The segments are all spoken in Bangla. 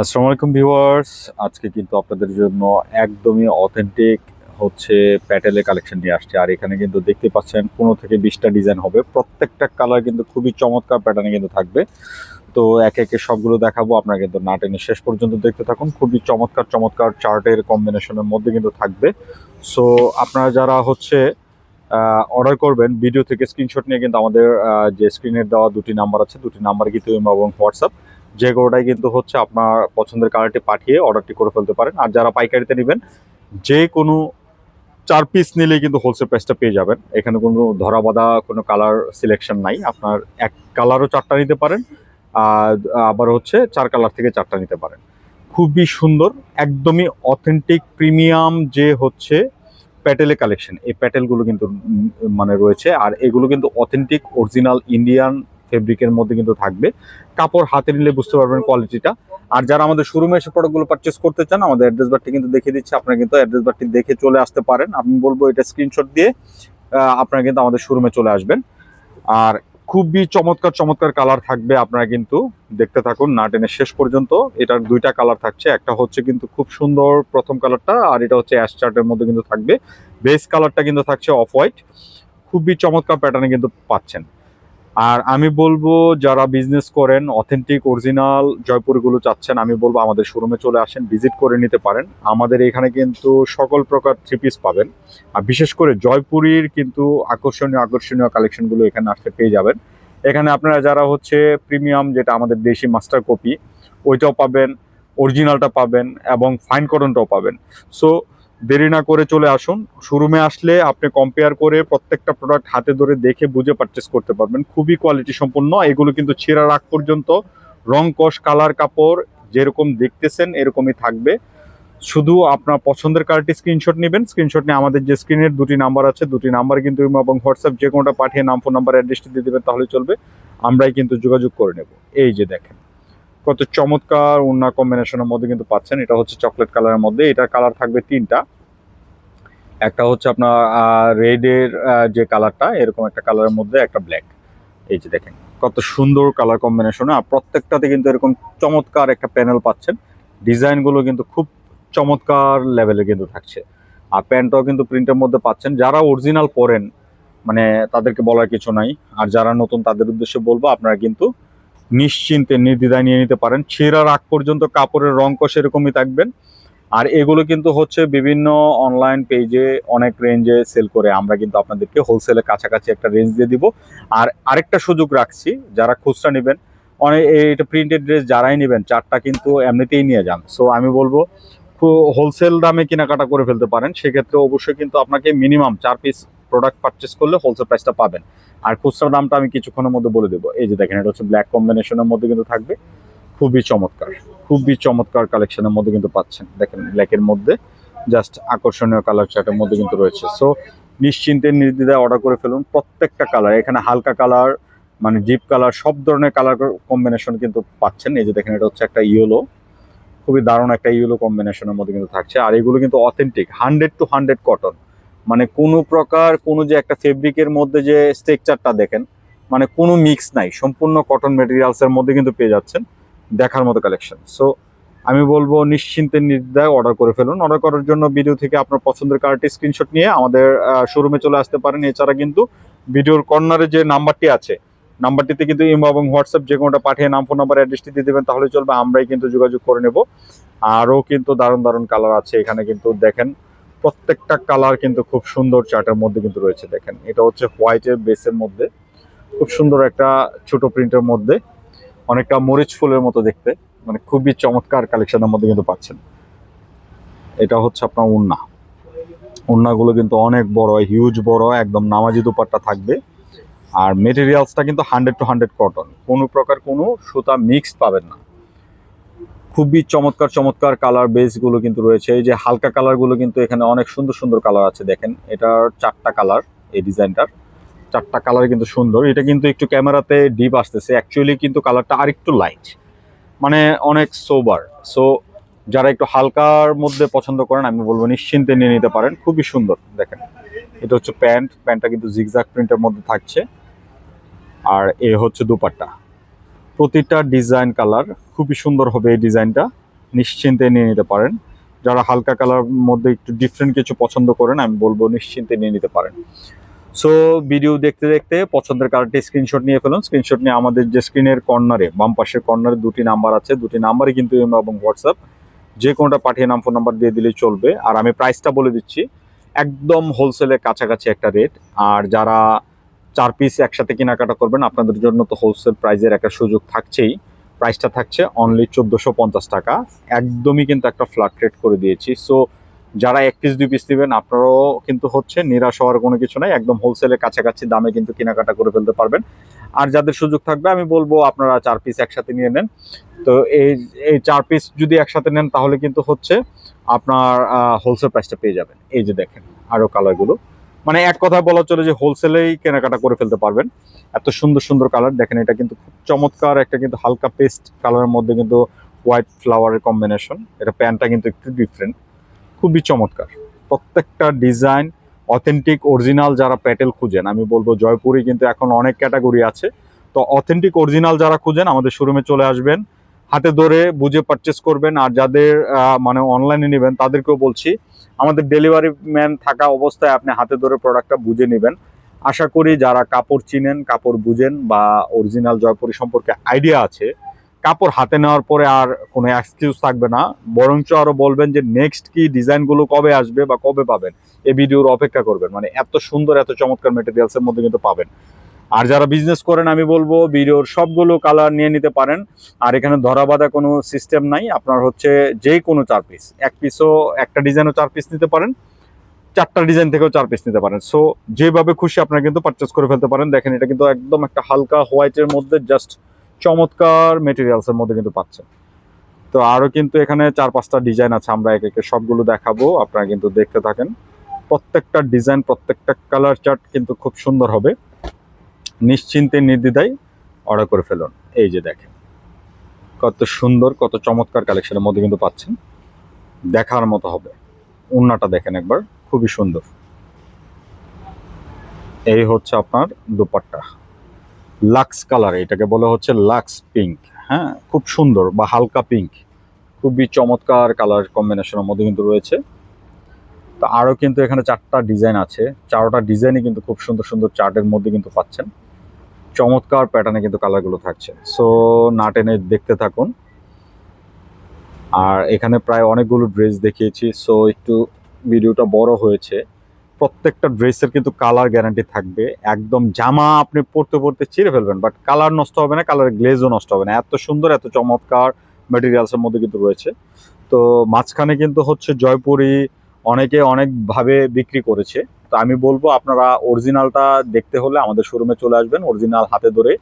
আসসালামু আলাইকুম ভিউয়ার্স। আজকে কিন্তু আপনাদের জন্য একদমই অথেন্টিক হচ্ছে প্যাটেলের কালেকশন নিয়ে আসছে। আর এখানে কিন্তু দেখতে পাচ্ছেন পনেরো থেকে বিশটা ডিজাইন হবে। প্রত্যেকটা কালার কিন্তু খুবই চমৎকার প্যাটার্নে কিন্তু থাকবে। তো একে একে সবগুলো দেখাবো। আপনারা কিন্তু না টেনে শেষ পর্যন্ত দেখতে থাকুন। খুবই চমৎকার চমৎকার চার্টের কম্বিনেশনের মধ্যে কিন্তু থাকবে। সো আপনারা যারা হচ্ছে অর্ডার করবেন ভিডিও থেকে স্ক্রিনশট নিয়ে কিন্তু আমাদের যে স্ক্রিনের দেওয়া দুটি নাম্বার আছে, দুটি নাম্বার কিন্তু এবং হোয়াটসঅ্যাপ যে কোনোটাই কিন্তু হচ্ছে আপনার পছন্দের কালারটি পাঠিয়ে অর্ডারটি করে ফেলতে পারেন। আর যারা পাইকারিতে নেবেন, যে কোনো চার পিস নিলেই কিন্তু হোলসেল প্রাইসটা পেয়ে যাবেন। এখানে কোনো ধরা বাঁধা, কোনো কালার সিলেকশন নাই। আপনার এক কালারও চারটা নিতে পারেন, আর আবার হচ্ছে চার কালার থেকে চারটা নিতে পারেন। খুবই সুন্দর, একদমই অথেন্টিক প্রিমিয়াম যে হচ্ছে প্যাটেলের কালেকশন এই প্যাটেলগুলো কিন্তু মানে রয়েছে। আর এগুলো কিন্তু অথেন্টিক অরিজিনাল ইন্ডিয়ান ফেব্রিকের মধ্যে কিন্তু থাকবে। কাপড় হাতে নিলে বুঝতে পারবেন কোয়ালিটিটা আর যারা আমাদের শোরুমে এসে প্রোডাক্টগুলো পারচেস করতে চান, আমাদের অ্যাড্রেস বারটি কিন্তু দেখিয়ে দিচ্ছে, আপনারা কিন্তু অ্যাড্রেস বারটি দেখে চলে আসতে পারেন। আমি বলব এটা স্ক্রিনশট দিয়ে আপনারা কিন্তু আমাদের শোরুমে চলে আসবেন। আর খুবই চমৎকার চমৎকার কালার থাকবে, আপনারা কিন্তু দেখতে থাকুন, না টেনে শেষ পর্যন্ত। এটার দুইটা কালার থাকছে, একটা হচ্ছে কিন্তু খুব সুন্দর প্রথম কালারটা আর এটা হচ্ছে অ্যাশ চার্টের মধ্যে কিন্তু থাকবে। বেস কালারটা কিন্তু থাকছে অফ হোয়াইট খুবই চমৎকার প্যাটার্নে কিন্তু পাচ্ছেন। আর আমি বলব, যারা বিজনেস করেন অথেন্টিক অরিজিনাল জয়পুরগুলো চাচ্ছেন, আমি বলব আমাদের শোরুমে চলে আসেন ভিজিট করে নিতে পারেন। আমাদের এখানে কিন্তু সকল প্রকার থ্রি পিস পাবেন। আর বিশেষ করে জয়পুরীর কিন্তু আকর্ষণীয় আকর্ষণীয় কালেকশনগুলো এখানে আসতে পেয়ে যাবেন। এখানে আপনারা যারা হচ্ছে প্রিমিয়াম যেটা আমাদের দেশি মাস্টার কপি ওইটাও পাবেন অরিজিনালটা পাবেন এবং ফাইন কটনটাও পাবেন। সো দেরি না করে চলে আসুন। শোরুমে আসলে আপনি কম্পেয়ার করে প্রত্যেকটা প্রোডাক্ট হাতে ধরে দেখে বুঝে পারচেস করতে পারবেন। খুবই কোয়ালিটি সম্পন্ন। এগুলো কিন্তু ছেঁড়ার আগ পর্যন্ত। রং কষ কালার কাপড় যেরকম দেখতেছেন, এরকমই থাকবে। শুধু আপনার পছন্দের কার্ডটি স্ক্রিনশট নেবেন। স্ক্রিনশট নিয়ে আমাদের যে স্ক্রিনের দুটি নাম্বার আছে, দুটি নাম্বার কিন্তু এবং হোয়াটসঅ্যাপ যে কোনোটা পাঠিয়ে নাম ফোন নাম্বার অ্যাড্রেসটি দিয়ে দেবেন তাহলে চলবে। আমরাই কিন্তু যোগাযোগ করে নেব। এই যে দেখেন। কত চমৎকার উন্না কম্বিনেশনের মধ্যে কিন্তু পাচ্ছেন। এটা হচ্ছে চকলেট কালারের মধ্যে। এটা কালার থাকবে তিনটা। একটা হচ্ছে আপনার রেডের যে কালারটা এরকম একটা কালারের মধ্যে একটা ব্ল্যাক এই যে দেখেন, কত সুন্দর কালার কম্বিনেশন আর প্রত্যেকটাতে কিন্তু এরকম চমৎকার একটা প্যানেল পাচ্ছেন। ডিজাইনগুলো কিন্তু খুব চমৎকার লেভেলে কিন্তু থাকছে। আর প্যান্টটাও কিন্তু প্রিন্টের মধ্যে পাচ্ছেন। যারা অরিজিনাল পরেন মানে তাদেরকে বলার কিছু নাই। আর যারা নতুন, তাদের উদ্দেশ্যে বলব, আপনারা কিন্তু নিশ্চিন্তে নির্দ্বিধায় নিয়ে নিতে পারেন। ছেঁড়ার রাগ পর্যন্ত কাপড়ের রং সেরকমই এরকমই থাকবেন। আর এগুলো কিন্তু হচ্ছে বিভিন্ন অনলাইন পেজে অনেক রেঞ্জে সেল করে আমরা কিন্তু আপনাদেরকে হোলসেলে কাছাকাছি একটা রেঞ্জ দিয়ে দিব। আর আরেকটা সুযোগ রাখছি, যারা খুচরা নেবেন, অনেক এটা প্রিন্টেড ড্রেস যারাই নেবেন, চারটা কিন্তু এমনিতেই নিয়ে যান। সো আমি বলব হোলসেল দামে কেনাকাটা করে ফেলতে পারেন, সেক্ষেত্রে অবশ্যই কিন্তু আপনাকে মিনিমাম চার পিস প্রোডাক্ট পারচেস করলে হোলসেল প্রাইসটা পাবেন। আর খুচরা দামটা আমি কিছুক্ষণের মধ্যে বলে দেবো। এই যে দেখেন, এটা হচ্ছে ব্ল্যাক কম্বিনেশনের মধ্যে কিন্তু থাকবে। খুবই চমৎকার খুবই চমৎকার কালেকশনের মধ্যে কিন্তু পাচ্ছেন। দেখেন ব্ল্যাকের মধ্যে জাস্ট আকর্ষণীয় কালার চার্টের মধ্যে কিন্তু রয়েছে। সো নিশ্চিন্তে নির্দ্বিধায় অর্ডার করে ফেলুন। প্রত্যেকটা কালার এখানে হালকা কালার মানে ডিপ কালার সব ধরনের কালার কম্বিনেশন কিন্তু পাচ্ছেন। এই যে দেখেন, এটা হচ্ছে একটা ইয়েলো খুবই দারুণ একটা ইউলো কম্বিনেশনের মধ্যে কিন্তু থাকছে। আর এগুলো কিন্তু authentic hundred to hundred cotton মানে কোনো প্রকার কোনো যে একটা ফেব্রিকের মধ্যে যে স্ট্রেকচারটা দেখেন মানে কোনো মিক্স নাই। সম্পূর্ণ কটন মেটেরিয়ালসের মধ্যে কিন্তু পেয়ে যাচ্ছেন দেখার মতো কালেকশন সো আমি বলব নিশ্চিন্তে নির্দ্বিধায় অর্ডার করে ফেলুন। অর্ডার করার জন্য ভিডিও থেকে আপনার পছন্দের কার্ডটি স্ক্রিনশট নিয়ে আমাদের শোরুমে চলে আসতে পারেন। এছাড়া কিন্তু ভিডিওর কর্নারে যে নাম্বারটি আছে নাম্বারটিতে কিন্তু ইমো এবং হোয়াটসঅ্যাপ যে কোনোটা পাঠিয়ে নাম, ফোন নাম্বার অ্যাড্রেসটি দিয়ে দেবেন, তাহলে চলবে, আমরাই কিন্তু যোগাযোগ করে নেব। আরও কিন্তু দারুণ দারুণ কালার আছে এখানে কিন্তু দেখেন, প্রত্যেকটা কালার কিন্তু খুব সুন্দর চার্টের মধ্যে কিন্তু রয়েছে, দেখেন। এটা হচ্ছে হোয়াইটের বেসের মধ্যে, খুব সুন্দর একটা ছোট প্রিন্টের মধ্যে, অনেকটা মরিচ ফুলের মতো দেখতে মানে খুবই চমৎকার কালেকশনের মধ্যে কিন্তু পাচ্ছেন। এটা হচ্ছে আপনার উন্না। উন্নাগুলো কিন্তু অনেক বড় হিউজ বড়, একদম নামাজি দুপাট্টা থাকবে। আর মেটেরিয়ালসটা কিন্তু হান্ড্রেড টু হান্ড্রেড কটন কোনো প্রকার কোনো সুতা মিক্স পাবেন না। খুবই চমৎকার চমৎকার কালার বেসগুলো কিন্তু রয়েছে। এই যে হালকা কালারগুলো কিন্তু এখানে অনেক সুন্দর সুন্দর কালার আছে, দেখেন। এটার চারটা কালার এই ডিজাইনটার চারটা কালার কিন্তু সুন্দর। এটা কিন্তু একটু ক্যামেরাতে ডিপ আসতেছে। অ্যাকচুয়ালি কিন্তু কালারটা আরেকটু লাইট মানে অনেক সোবার সো যারা একটু হালকার মধ্যে পছন্দ করেন, আমি বলব নিশ্চিন্তে নিয়ে নিতে পারেন। খুবই সুন্দর, দেখেন। এটা হচ্ছে প্যান্ট। প্যান্টটা কিন্তু জিগজাক প্রিন্টের মধ্যে থাকছে। আর এ হচ্ছে দুপাট্টা। প্রতিটা ডিজাইন কালার খুবই সুন্দর হবে এই ডিজাইনটা। নিশ্চিন্তে নিয়ে নিতে পারেন। যারা হালকা কালার মধ্যে একটু ডিফারেন্ট কিছু পছন্দ করেন, আমি বলব নিশ্চিন্তে নিয়ে নিতে পারেন। সো ভিডিও দেখতে দেখতে পছন্দের কালারটি স্ক্রিনশট নিয়ে ফেলুন। স্ক্রিনশট নিয়ে আমাদের যে স্ক্রিনের কর্নারে বাম পাশের কর্নারে দুটি নাম্বার আছে। দুটি নাম্বারই কিন্তু ইমো এবং হোয়াটসঅ্যাপ যে কোনোটা পাঠিয়ে নাম ফোন নাম্বার দিয়ে দিলেই চলবে। আর আমি প্রাইসটা বলে দিচ্ছি। একদম হোলসেলের কাছাকাছি একটা রেট আর যারা চার পিস একসাথে কেনাকাটা করবেন। আপনাদের জন্য তো হোলসেল প্রাইজের একটা সুযোগ থাকছেই। প্রাইসটা থাকছে অনলি চোদ্দোশো পঞ্চাশ টাকা। একদমই কিন্তু একটা ফ্ল্যাট রেট করে দিয়েছি। সো যারা এক পিস দুই পিস নেবেন, আপনারাও কিন্তু হচ্ছে নিরাশ হওয়ার কোনো কিছু নাই। একদম হোলসেলের কাছাকাছি দামে কিন্তু কেনাকাটা করে ফেলতে পারবেন। আর যাদের সুযোগ থাকবে, আমি বলব আপনারা চার পিস একসাথে নিয়ে নেন। তো এই এই চার পিস যদি একসাথে নেন, তাহলে কিন্তু হচ্ছে আপনার হোলসেল প্রাইসটা পেয়ে যাবেন। এই যে দেখেন আরও কালারগুলো মানে এক কথা বলা চলে যে হোলসেলেই কেনাকাটা করে ফেলতে পারবেন। এত সুন্দর সুন্দর কালার দেখেন এটা কিন্তু খুব চমৎকার একটা কিন্তু হালকা পেস্ট কালারের মধ্যে কিন্তু হোয়াইট ফ্লাওয়ারের কম্বিনেশন এটা প্যান্টটা কিন্তু একটু ডিফারেন্ট খুবই চমৎকার। প্রত্যেকটা ডিজাইন অথেন্টিক অরিজিনাল যারা প্যাটেল খুঁজেন, আমি বলব জয়পুরে কিন্তু এখন অনেক ক্যাটাগরি আছে। তো অথেন্টিক অরিজিনাল যারা খুঁজেন, আমাদের শোরুমে চলে আসবেন। হাতে ধরে বুঝে পারচেস করবেন আর যাদের মানে অনলাইনে নেবেন তাদেরকেও বলছি, আমাদের ডেলিভারি ম্যান থাকা অবস্থায় আপনি হাতে ধরে প্রোডাক্টটা বুঝে নেবেন। আশা করি যারা কাপড় চিনেন, কাপড় বুঝেন বা অরিজিনাল জয়পুরি সম্পর্কে আইডিয়া আছে, কাপড় হাতে নেওয়ার পরে আর কোনো এক্সকিউজ থাকবে না। বরঞ্চ আরও বলবেন যে নেক্সট কি ডিজাইনগুলো কবে আসবে বা কবে পাবেন, এই ভিডিওর অপেক্ষা করবেন। মানে এত সুন্দর, এত চমৎকার মেটেরিয়ালসের মধ্যে কিন্তু পাবেন। আর যারা বিজনেস করেন, আমি বলব ভিডিওর সবগুলো কালার নিয়ে নিতে পারেন। আর এখানে ধরা বাঁধা কোনো সিস্টেম নাই। আপনার হচ্ছে যে কোনো চার পিস এক পিসও একটা ডিজাইনও চার পিস নিতে পারেন। চারটা ডিজাইন থেকেও চার পিস নিতে পারেন। সো যেভাবে খুশি আপনারা কিন্তু পারচেস করে ফেলতে পারেন। দেখেন, এটা কিন্তু একদম একটা হালকা হোয়াইটের মধ্যে জাস্ট চমৎকার মেটেরিয়ালসের মধ্যে কিন্তু পাচ্ছেন তো আরও কিন্তু এখানে চার পাঁচটা ডিজাইন আছে। আমরা এক একে সবগুলো দেখাবো। আপনারা কিন্তু দেখতে থাকেন। প্রত্যেকটা ডিজাইন প্রত্যেকটা কালার চার্ট কিন্তু খুব সুন্দর হবে। নিশ্চিন্তে নির্দ্বিধায় অর্ডার করে ফেলুন। এই যে দেখেন, কত সুন্দর, কত চমৎকার কালেকশনের মধ্যে কিন্তু পাচ্ছেন। দেখার মতো হবে। উন্নাটা দেখেন একবার, খুবই সুন্দর। এই হচ্ছে আপনার দুপাট্টা। লাক্স কালার এটাকে বলা হচ্ছে লাক্স পিঙ্ক হ্যাঁ খুব সুন্দর বা হালকা পিঙ্ক খুবই চমৎকার কালার কম্বিনেশনের মধ্যে কিন্তু রয়েছে। তো আরও কিন্তু এখানে চারটা ডিজাইন আছে। চারোটা ডিজাইনই কিন্তু খুব সুন্দর সুন্দর চার্টের মধ্যে কিন্তু পাচ্ছেন। চমৎকার প্যাটার্নে কিন্তু কালারগুলো থাকছে। সো না টেনে দেখতে থাকুন। আর এখানে প্রায় অনেকগুলো ড্রেস দেখিয়েছি। সো একটু ভিডিওটা বড় হয়েছে। প্রত্যেকটা ড্রেসের কিন্তু কালার গ্যারান্টি থাকবে। একদম জামা আপনি পরতে পরতে ছিঁড়ে ফেলবেন বাট কালার নষ্ট হবে না কালার গ্লেজও নষ্ট হবে না। এত সুন্দর, এত চমৎকার মেটেরিয়ালসের মধ্যে কিন্তু রয়েছে। তো, মাঝখানে কিন্তু হচ্ছে জয়পুরি অনেকে অনেকভাবে বিক্রি করেছে। তো আমি বলব আপনারা অরিজিনালটা দেখতে হলে আমাদের শোরুমে চলে আসবেন অরিজিনাল হাতে ধরে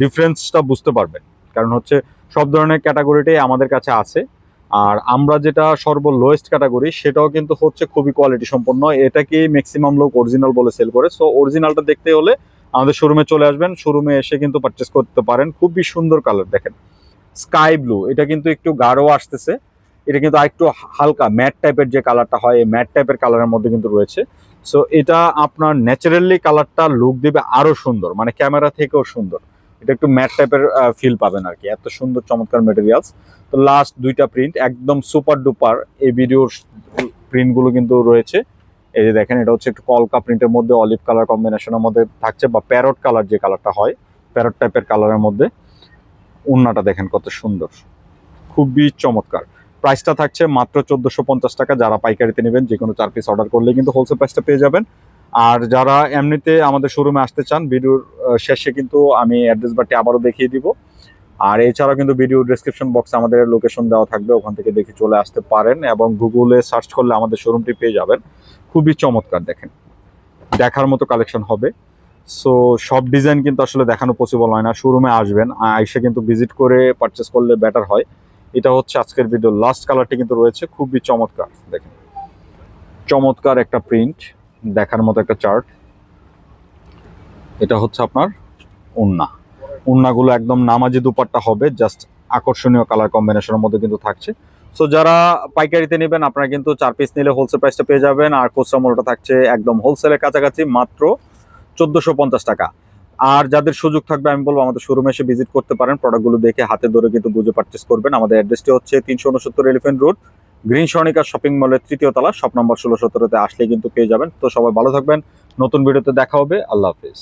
ডিফারেন্সটা বুঝতে পারবেন। কারণ হচ্ছে সব ধরনের ক্যাটাগরিটাই আমাদের কাছে আছে। আর আমরা যেটা সর্ব লোয়েস্ট ক্যাটাগরি সেটাও কিন্তু হচ্ছে খুবই কোয়ালিটি সম্পন্ন। এটাকে ম্যাক্সিমাম লোক অরিজিনাল বলে সেল করে। সো অরিজিনালটা দেখতে হলে আমাদের শোরুমে চলে আসবেন। শোরুমে এসে কিন্তু পারচেস করতে পারেন। খুবই সুন্দর কালার দেখেন। স্কাই ব্লু এটা কিন্তু একটু গাঢ় আসতেছে। এটা কিন্তু আরেকটু হালকা ম্যাট টাইপের যে কালারটা হয়, এই ম্যাট টাইপের কালারের মধ্যে কিন্তু রয়েছে। সো এটা আপনার ন্যাচারালি কালারটা লুক দেবে আরও সুন্দর মানে ক্যামেরা থেকেও সুন্দর। এটা একটু ম্যাট টাইপের ফিল পাবেন আর কি। এত সুন্দর চমৎকার মেটেরিয়ালস তো লাস্ট দুইটা প্রিন্ট একদম সুপার ডুপার এই ভিডিওর প্রিন্টগুলো কিন্তু রয়েছে। এই যে দেখেন, এটা হচ্ছে একটু কলকা প্রিন্টের মধ্যে অলিভ কালার কম্বিনেশনের মধ্যে থাকছে, বা প্যারট কালার যে কালারটা হয় প্যারট টাইপের কালারের মধ্যে। উন্নাটা দেখেন কত সুন্দর। খুবই চমৎকার। প্রাইসটা থাকছে মাত্র চোদ্দোশো পঞ্চাশ টাকা। যারা পাইকারিতে নেবেন, যে কোনো চার পিস অর্ডার করলে কিন্তু হোলসেল প্রাইসটা পেয়ে যাবেন। আর যারা এমনিতে আমাদের শোরুমে আসতে চান, ভিডিওর শেষে কিন্তু আমি অ্যাড্রেস বারটি আবারও দেখিয়ে দিব। আর এছাড়াও কিন্তু ভিডিও ডিসক্রিপশন বক্সে আমাদের লোকেশন দেওয়া থাকবে, ওখান থেকে দেখে চলে আসতে পারেন এবং গুগলে সার্চ করলে আমাদের শোরুমটি পেয়ে যাবেন। খুবই চমৎকার, দেখেন। দেখার মতো কালেকশন হবে। সো সব ডিজাইন কিন্তু আসলে দেখানো পসিবল হয় না। শোরুমে আসবেন এসে কিন্তু ভিজিট করে পারচেস করলে বেটার হয়। এটা হচ্ছে আজকের ভিডিও লাস্ট কালারটি কিন্তু রয়েছে, খুবই চমৎকার, দেখেন। চমৎকার একটা প্রিন্ট দেখার মতো একটা চার্ট এটা হচ্ছে আপনার উন্না। উন্নাগুলো একদম নামাজি দুপাট্টা হবে জাস্ট আকর্ষণীয় কালার কম্বিনেশনের মধ্যে কিন্তু থাকছে। সো যারা পাইকারিতে নেবেন, আপনারা কিন্তু চার পিস নিলে হোলসেল প্রাইসটা পেয়ে যাবেন, আর খুচরা মূল্যটা থাকছে একদম হোলসেলের কাছাকাছি, মাত্র চোদ্দোশো টাকা। আর যাদের সুযোগ থাকবে, আমি বলব আমাদের শোরুমে এসে ভিজিট করতে পারেন। প্রোডাক্টগুলো দেখে হাতে ধরে কিন্তু বুঝে পারচেস করবেন। আমাদের অ্যাড্রেসটি হচ্ছে তিনশো উনসত্তর Elephant Road Green Sonika shopping মলের তৃতীয় তলা শপ নম্বর ষোলো সতেরোতে আসলে কিন্তু পেয়ে যাবেন। তো সবাই ভালো থাকবেন। নতুন ভিডিওতে দেখা হবে। আল্লাহ হাফিজ।